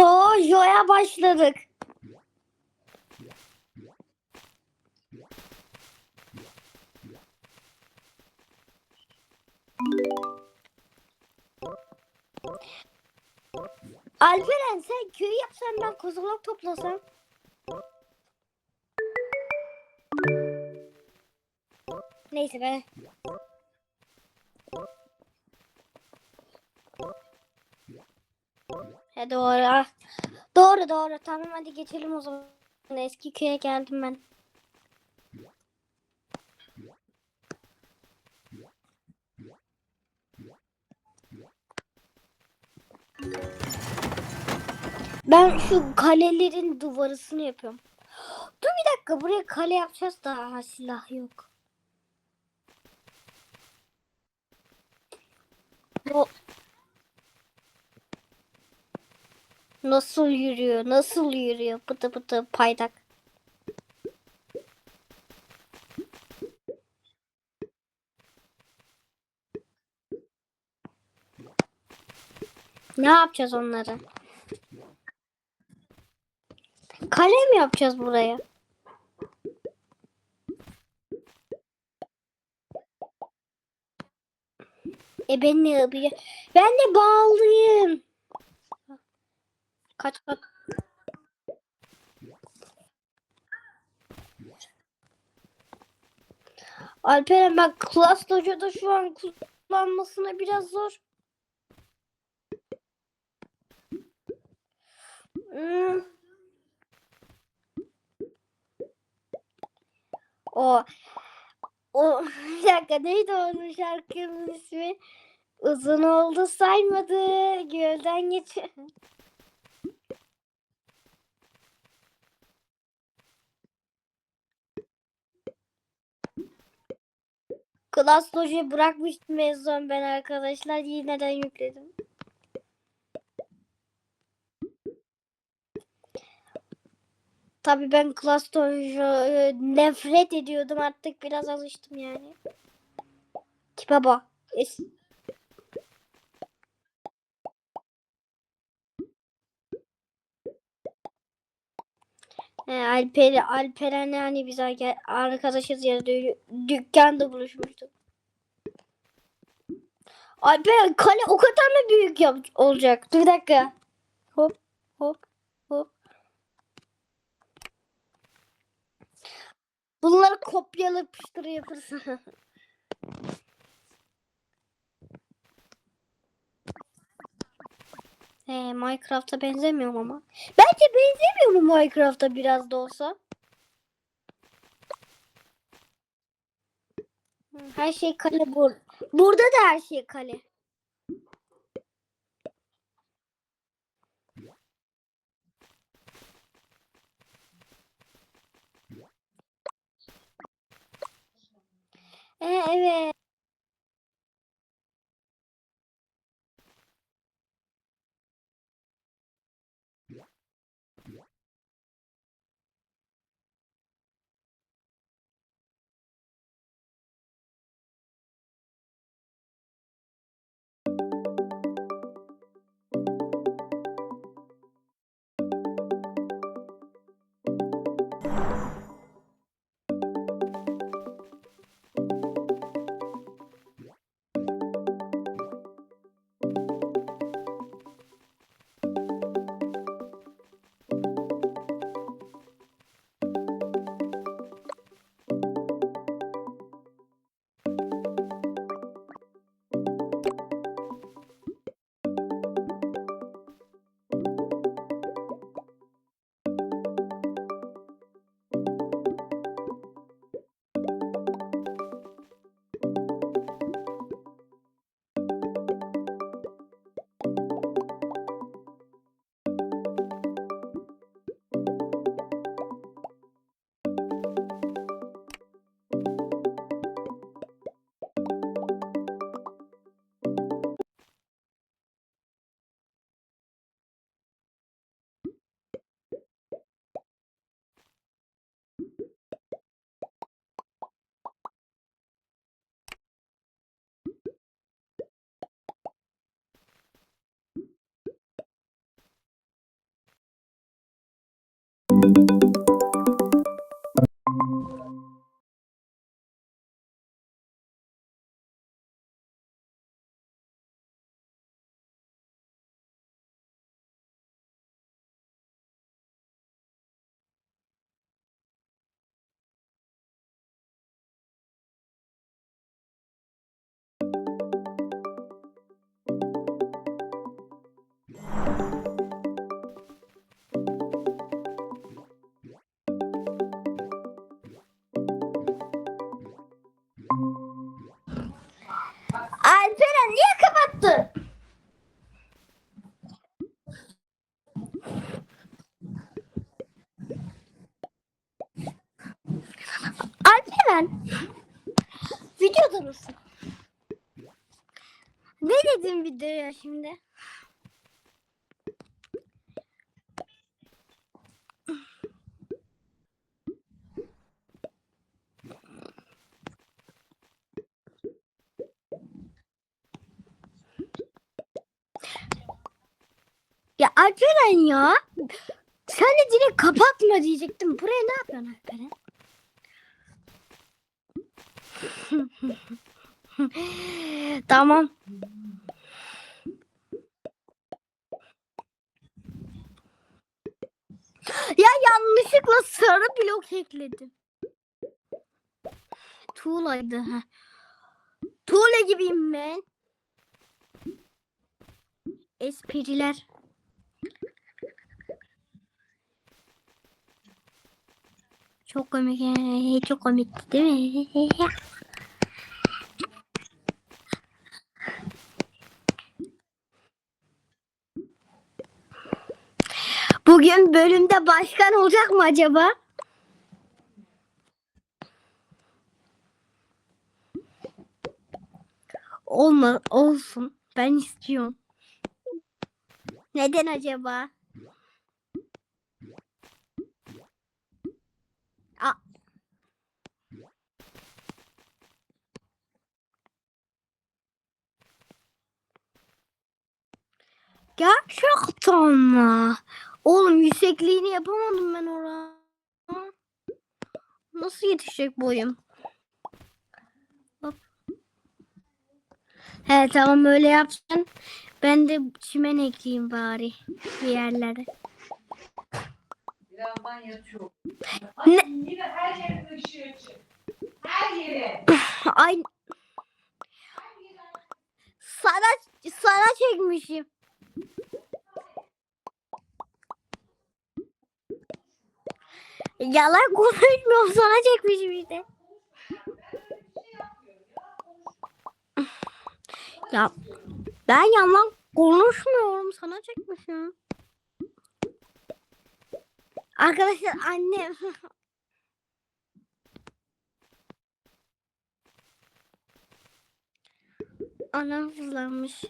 Dojo'ya başladık. Alperen sen köy yapsan ben kozalak toplasam. Neyse be. He doğru. Doğru doğru. Tamam hadi geçelim o zaman. Eski köye geldim ben. Ben şu kalelerin duvarısını yapıyorum. Dur bir dakika buraya kale yapacağız da silah yok. Nasıl yürüyor? Nasıl yürüyor? Pıtı pıtı paydak. Ne yapacağız onları? Kale mi yapacağız buraya? E ben ne yapayım? Ben de bağlıyım. Kaç kaç. Alperen bak Class Dojo'da şu an kullanmasına biraz zor. Hmm. O o bir dakika neydi onun şarkının ismi? Uzun oldu saymadı. Gölden geç. Class Dojo'yu bırakmıştım en son ben arkadaşlar. Yineden yükledim. Tabii ben Class Dojo'yu nefret ediyordum. Artık biraz alıştım yani. Tipe bak. Es- He, Alper, Alperen yani biz arka- arkadaşız ya dü- dükkanda buluşmuştuk. Alperen kale o kadar mı büyük yap olacak? Dur bir dakika. Hop hop hop. Bunları kopyala yapıştır yaparsın. He, Minecraft'a benzemiyorum ama. Bence benzemiyor mu Minecraft'a biraz da olsa? Her şey kale bur. Burada da her şey kale. Ee, evet. Niye kapattın? Alperen. Videoda mısın? Ne dedin videoya şimdi? Alperen ya. Sen de direkt kapatma diyecektim. Buraya ne yapıyorsun Alperen? tamam. Ya yanlışlıkla sarı blok ekledim. Tuğlaydı. Tuğla gibiyim ben. Espriler. Çok komik. Çok komik değil mi? Bugün bölümde başkan olacak mı acaba? Olma, olsun. Ben istiyorum. Neden acaba? Gerçekten mi? Oğlum yüksekliğini yapamadım ben oraya. Nasıl yetişecek boyum? Hop. He tamam öyle yapsan. Ben de çimen ekleyeyim bari bir yerlere. Birazdan yatıyor. Ne? Her yerin ışığı. Her yere. Ay sana sana çekmişim. Yalan konuşmuyorum sana çekmişim işte. Ya ben yalan konuşmuyorum sana çekmişim. Arkadaşlar annem Anam fırlamış.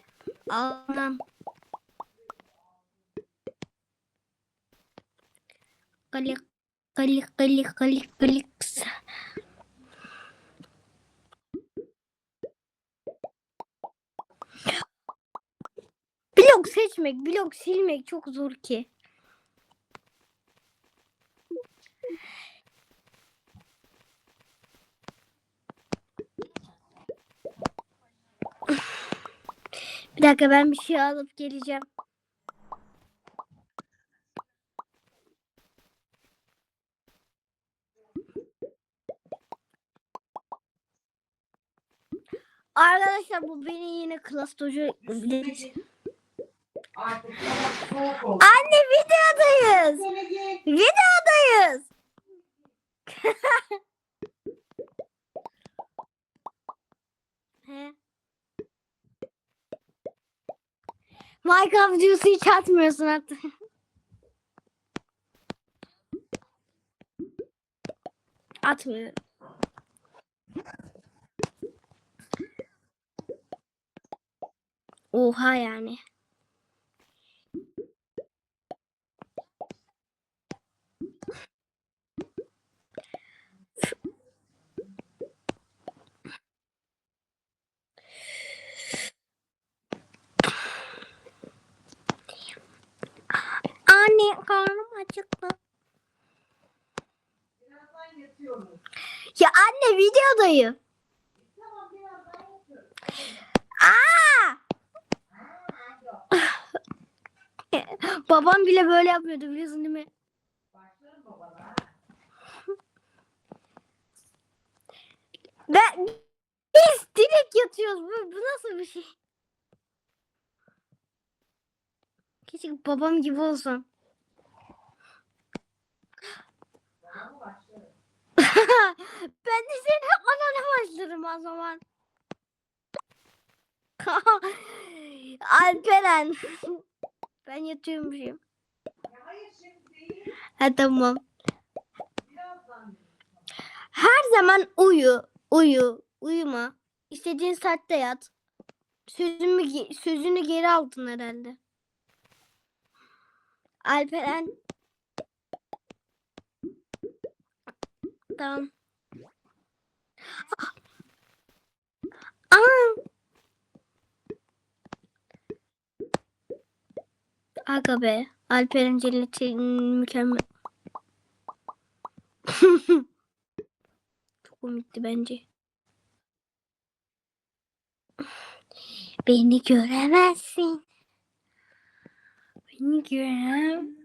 Anam. Kalik kalik kalik kalik kalik. Blok seçmek, blok silmek çok zor ki. Bir dakika ben bir şey alıp geleceğim. Arkadaşlar bu beni yine soğuk oldu. Anne videodayız. Videodayız. Minecraft videosu hiç atmıyorsun artık. Atmıyorum. Oha yani. Anne karnım acıktı. Ya anne videodayım. Tamam birazdan yapıyorum. Aa! Babam bile böyle yapıyordu biliyorsun değil mi? Ben biz direkt yatıyoruz. Bu, bu nasıl bir şey? Keşke babam gibi olsam. Ben de senin anana başlarım o zaman. Alperen. Ben yatıyormuşum. Ha tamam. Her zaman uyu, uyu, uyuma. İstediğin saatte yat. Sözümü sözünü geri aldın herhalde. Alperen. Tamam. Aa. Aga be. Alperen cenneti mükemmel. Çok komikti bence. Beni göremezsin. Beni görem.